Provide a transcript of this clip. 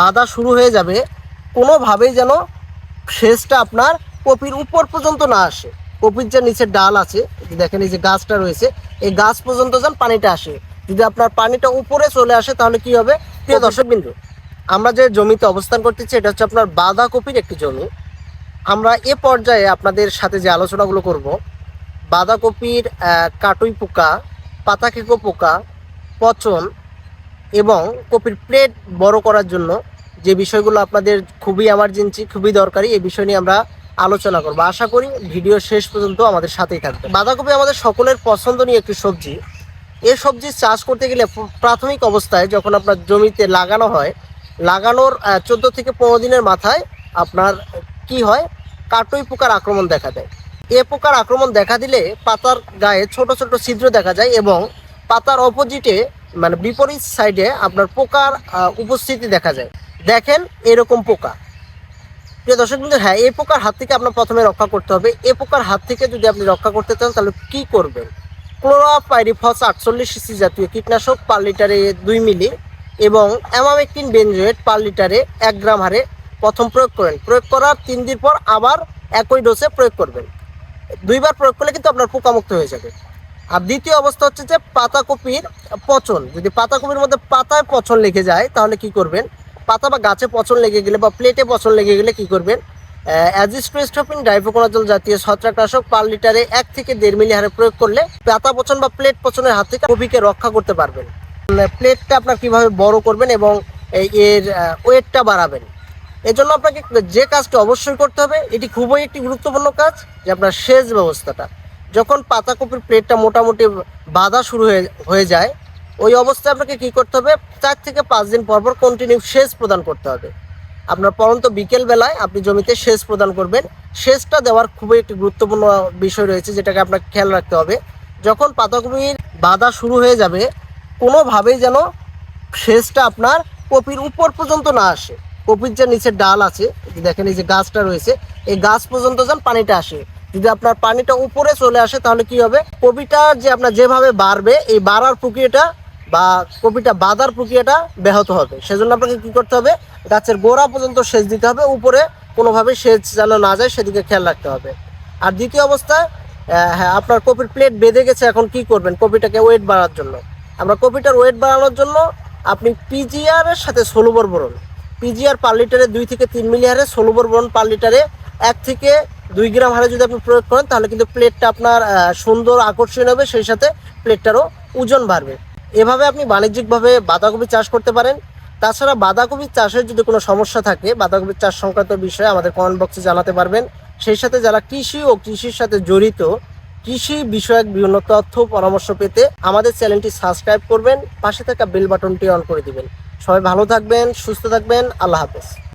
বাঁধা শুরু হয়ে যাবে কোনোভাবেই যেন সেচটা আপনার কপির উপর পর্যন্ত না আসে। কপির যে নিচে ডাল আছে দেখেন এই যে গাছটা রয়েছে এই গাছ পর্যন্ত যেন পানিটা আসে। যদি আপনার পানিটা উপরে চলে আসে তাহলে কি হবে? প্রিয় দর্শক বিন্দু আমরা যে জমিতে অবস্থান করতেছি এটা হচ্ছে আপনার বাঁধাকপির একটি জমি। আমরা এ পর্যায়ে আপনাদের সাথে যে আলোচনাগুলো করব বাঁধাকপির কাটুই পোকা পাতাকেকো পোকা পচন এবং কপির প্লেট বড় করার জন্য যে বিষয়গুলো আপনাদের খুবই এমার্জেন্সি খুবই দরকারি, এই বিষয় নিয়ে আমরা আলোচনা করব। আশা করি ভিডিও শেষ পর্যন্ত আমাদের সাথেই থাকবে বাঁধাকপি আমাদের সকলের পছন্দনীয় একটি সবজি। এ সবজি চাষ করতে গেলে প্রাথমিক অবস্থায় যখন আপনার জমিতে লাগানো হয়, লাগানোর চোদ্দ থেকে পনেরো দিনের মাথায় আপনার কি হয়? কাটুই পোকার আক্রমণ দেখা দেয়। এ পোকার আক্রমণ দেখা দিলে পাতার গায়ে ছোট ছোট ছিদ্র দেখা যায় এবং পাতার অপোজিটে মানে বিপরীত সাইডে আপনার পোকার উপস্থিতি দেখা যায়। দেখেন এরকম পোকা। প্রিয় দর্শক বন্ধু হ্যাঁ এই পোকার হাত থেকে আপনার প্রথমে রক্ষা করতে হবে। এ পোকার হাত থেকে যদি আপনি রক্ষা করতে চান, তাহলে কি করবেন? ক্লোরাপাইরিফস আটচল্লিশ সিসি জাতীয় কীটনাশক পার লিটারে দুই মিলি এবং অ্যামামেকটিন বেনজোয়েট পার লিটারে এক গ্রাম হারে প্রথম প্রয়োগ করেন। প্রয়োগ করার তিন দিন পর আবার একই ডোসে প্রয়োগ করবেন। দুইবার প্রয়োগ করলে কিন্তু আপনার পোকামুক্ত হয়ে যাবে। আর দ্বিতীয় অবস্থা হচ্ছে যে পাতাকপির পচন। যদি পাতাকপির মধ্যে পাতায় পচন লেগে যায়, তাহলে কি করবেন? পাতা বা গাছে পচন লেগে গেলে বা প্লেটে পচন লেগে গেলে কি করবেন? অ্যাজিস্ট্রেস্টোপিন ডাইফোকোনাজল জাতীয় ছত্রাকনাশক পার লিটারে এক থেকে দেড় মিলি হারে প্রয়োগ করলে পাতা পচন বা প্লেট পচনের হাত থেকে কপিকে রক্ষা করতে পারবেন। প্লেটটা আপনার কীভাবে বড় করবেন এবং এর ওয়েটটা বাড়াবেন। এর জন্য আপনাকে যে কাজটা অবশ্যই করতে হবে, এটি খুবই একটি গুরুত্বপূর্ণ কাজ যে আপনার সেচ ব্যবস্থাটা। যখন পাতাকপির প্লেটটা মোটামুটি বাঁধা শুরু হয়ে হয়ে যায়, ওই অবস্থায় আপনাকে কি করতে হবে? চার থেকে পাঁচ দিন পর পর কন্টিনিউ সেচ প্রদান করতে হবে। আপনার পরন্ত বিকেল বেলায় আপনি জমিতে সেচ প্রদান করবেন। সেচটা দেওয়ার খুবই একটি গুরুত্বপূর্ণ বিষয় রয়েছে, যেটাকে আপনাকে খেয়াল রাখতে হবে। যখন পাতাকপির বাঁধা শুরু হয়ে যাবে, কোনোভাবেই যেন সেচটা আপনার কপির উপর পর্যন্ত না আসে। কপির যে নিচে ডাল আছে, দেখেন এই যে গাছটা রয়েছে, এই গাছ পর্যন্ত যেন পানিটা আসে। যদি আপনার পানিটা উপরে চলে আসে তাহলে কি হবে? কপিটা যে আপনার যেভাবে বাড়বে এই বাড়ার প্রক্রিয়াটা বা কপিটা বাঁধার প্রক্রিয়াটা ব্যাহত হবে। সেজন্য আপনাকে কি করতে হবে? গাছের গোড়া পর্যন্ত সেচ দিতে হবে। উপরে কোনোভাবে সেচ যেন না যায় সেদিকে খেয়াল রাখতে হবে। আর দ্বিতীয় অবস্থায় আহ, হ্যাঁ আপনার কপির প্লেট বেঁধে গেছে এখন কি করবেন? কপিটাকে ওয়েট বাড়ার জন্য। আমরা কপিটার ওয়েট বাড়ানোর জন্য আপনি পিজিআর এর সাথে ষোলোবর বরণ পিজিআর পার লিটারে দুই থেকে তিন মিলি হারে ষোলোবর বরণ পার লিটারে এক থেকে দুই গ্রাম হারে যদি আপনি প্রয়োগ করেন, তাহলে কিন্তু প্লেটটা আপনার সুন্দর আকর্ষণ হবে, সেই সাথে প্লেটটারও ওজন বাড়বে। এভাবে আপনি বাণিজ্যিকভাবে বাঁধাকপি চাষ করতে পারেন। তাছাড়া বাঁধাকপি চাষের যদি কোনো সমস্যা থাকে বাঁধাকপির চাষ সংক্রান্ত বিষয়ে আমাদের কমেন্ট বক্সে জানাতে পারবেন। সেই সাথে যারা কৃষি ও কৃষির সাথে জড়িত, কৃষি বিষয়ক বিভিন্ন তথ্য পরামর্শ পেতে আমাদের চ্যানেলটি সাবস্ক্রাইব করবেন, পাশে থাকা বেল বাটনটি অন করে দিবেন। সবাই ভালো থাকবেন, সুস্থ থাকবেন, আল্লাহ হাফেজ।